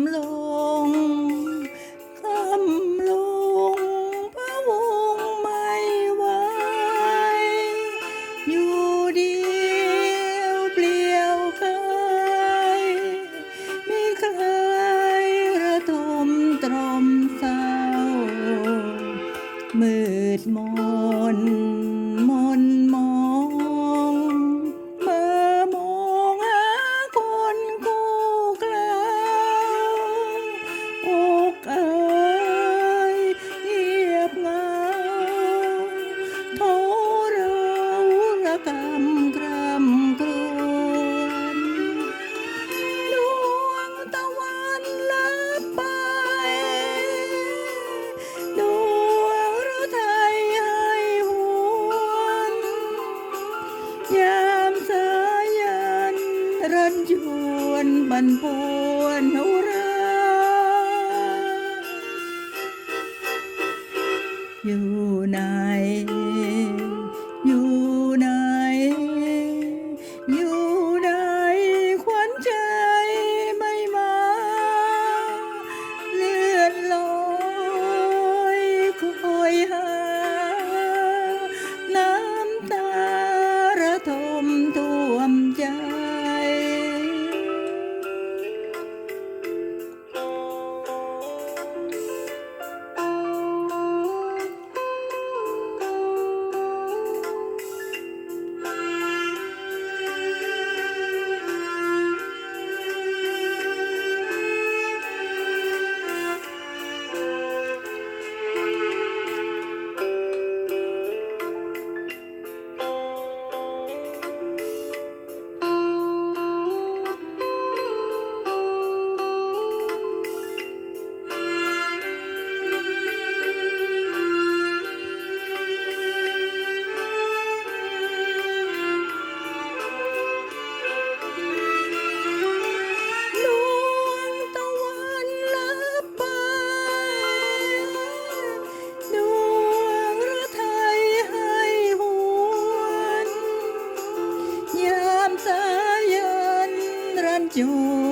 ำลงคำลงพระวงไม่ไหวอยู่เดียวเปลี่ยวกายมีใครระทมตรอมเศร้ามืดมน รันจวนบันปวนอุรอยู่ไหน you.